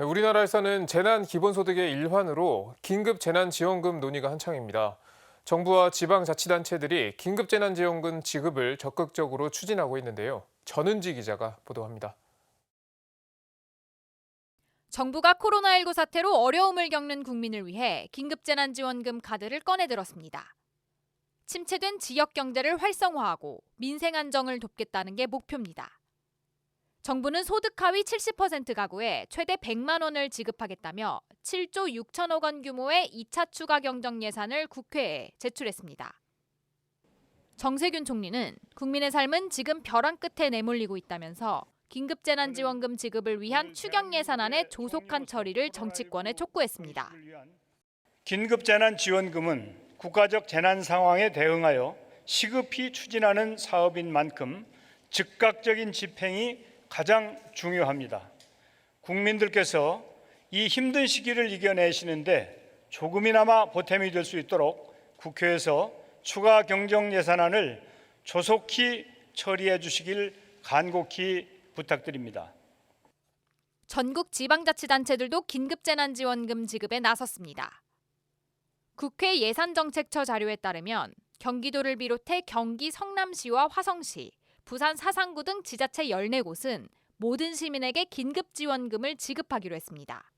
네, 우리나라에서는 재난 기본소득의 일환으로 긴급 재난지원금 논의가 한창입니다. 정부와 지방자치단체들이 긴급 재난지원금 지급을 적극적으로 추진하고 있는데요. 전은지 기자가 보도합니다. 정부가 코로나19 사태로 어려움을 겪는 국민을 위해 긴급 재난지원금 카드를 꺼내들었습니다. 침체된 지역 경제를 활성화하고 민생 안정을 돕겠다는 게 목표입니다. 정부는 소득 하위 70% 가구에 최대 100만 원을 지급하겠다며 7조 6천억 원 규모의 2차 추가 경정 예산을 국회에 제출했습니다. 정세균 총리는 국민의 삶은 지금 벼랑 끝에 내몰리고 있다면서 긴급재난지원금 지급을 위한 추경 예산안의 조속한 처리를 정치권에 촉구했습니다. 긴급재난지원금은 국가적 재난 상황에 대응하여 시급히 추진하는 사업인 만큼 즉각적인 집행이 가장 중요합니다. 국민들께서 이 힘든 시기를 이겨내시는데 조금이나마 보탬이 될 수 있도록 국회에서 추가 경정 예산안을 조속히 처리해 주시길 간곡히 부탁드립니다. 전국 지방자치단체들도 긴급재난지원금 지급에 나섰습니다. 국회 예산정책처 자료에 따르면 경기도를 비롯해 경기 성남시와 화성시, 부산 사상구 등 지자체 14곳은 모든 시민에게 긴급 지원금을 지급하기로 했습니다.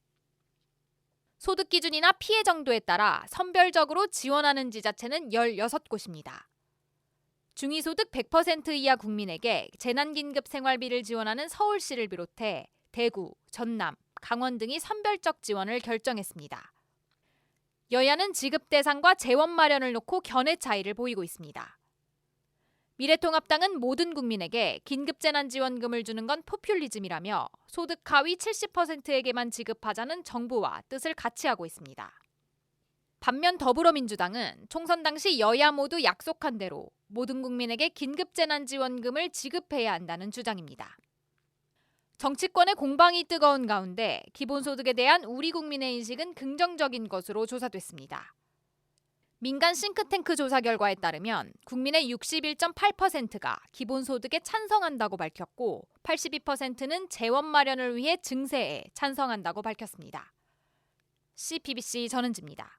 소득 기준이나 피해 정도에 따라 선별적으로 지원하는 지자체는 16곳입니다. 중위소득 100% 이하 국민에게 재난긴급 생활비를 지원하는 서울시를 비롯해 대구, 전남, 강원 등이 선별적 지원을 결정했습니다. 여야는 지급 대상과 재원 마련을 놓고 견해 차이를 보이고 있습니다. 미래통합당은 모든 국민에게 긴급재난지원금을 주는 건 포퓰리즘이라며 소득 하위 70%에게만 지급하자는 정부와 뜻을 같이 하고 있습니다. 반면 더불어민주당은 총선 당시 여야 모두 약속한 대로 모든 국민에게 긴급재난지원금을 지급해야 한다는 주장입니다. 정치권의 공방이 뜨거운 가운데 기본소득에 대한 우리 국민의 인식은 긍정적인 것으로 조사됐습니다. 민간 싱크탱크 조사 결과에 따르면 국민의 61.8%가 기본소득에 찬성한다고 밝혔고 82%는 재원 마련을 위해 증세에 찬성한다고 밝혔습니다. CPBC 전은지입니다.